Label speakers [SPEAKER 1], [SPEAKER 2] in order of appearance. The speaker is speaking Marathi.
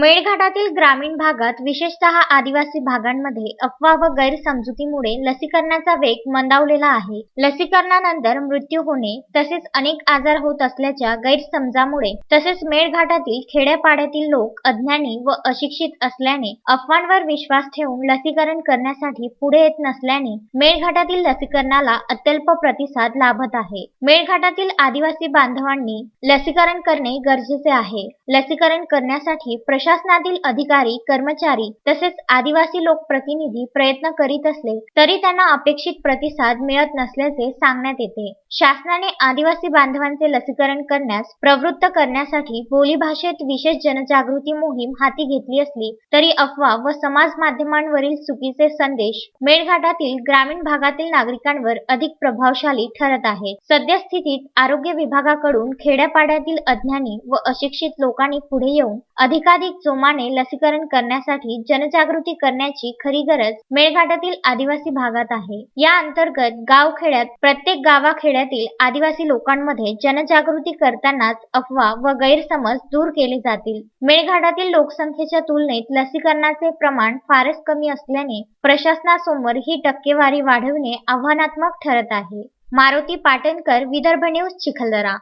[SPEAKER 1] मेळघाटातील ग्रामीण भागात विशेषतः आदिवासी भागांमध्ये अफवा व गैरसमजुतीमुळे लसीकरणाचा वेग मंदावलेला आहे. लसीकरणानंतर मृत्यू होणे तसेच अनेक आजार होत असल्याच्या गैरसमजामुळे तसेच मेळघाटातील खेड्यापाड्यातील लोक अज्ञानी व अशिक्षित असल्याने अफवांवर विश्वास ठेवून लसीकरण करण्यासाठी पुढे येत नसल्याने मेळघाटातील लसीकरणाला अत्यल्प प्रतिसाद लाभत आहे. मेळघाटातील आदिवासी बांधवांनी लसीकरण करणे गरजेचे आहे. लसीकरण करण्यासाठी प्रशासनातील अधिकारी कर्मचारी तसेच आदिवासी लोकप्रतिनिधी प्रयत्न करीत असले तरी त्यांना अपेक्षित प्रतिसाद मिळत नसल्याचे सांगण्यात येते. शासनाने आदिवासी बांधवांचे लसीकरण करण्यास प्रवृत्त करण्यासाठी बोलीभाषेत विशेष जनजागृती मोहीम हाती घेतली असली तरी अफवा व समाज माध्यमांवरील चुकीचे संदेश मेळघाटातील ग्रामीण भागातील नागरिकांवर अधिक प्रभावशाली ठरत आहे. सद्यस्थितीत आरोग्य विभागाकडून खेड्यापाड्यातील अज्ञानी व अशिक्षित लोकांनी पुढे येऊन अधिकाधिक जोमाने लसीकरण करण्यासाठी जनजागृती करण्याची खरी गरज मेळघाटातील आदिवासी भागात आहे. या अंतर्गत गावखेड्यात प्रत्येक जिल्ह्यातील आदिवासी लोकांमध्ये जनजागृती करतानाच अफवा व गैरसमज दूर केले जातील. मेळघाटातील लोकसंख्येच्या तुलनेत लसीकरणाचे प्रमाण फारच कमी असल्याने प्रशासनासमोर ही टक्केवारी वाढविणे आव्हानात्मक ठरत आहे. मारुती पाटणकर विदर्भ न्यूज चिखलदरा.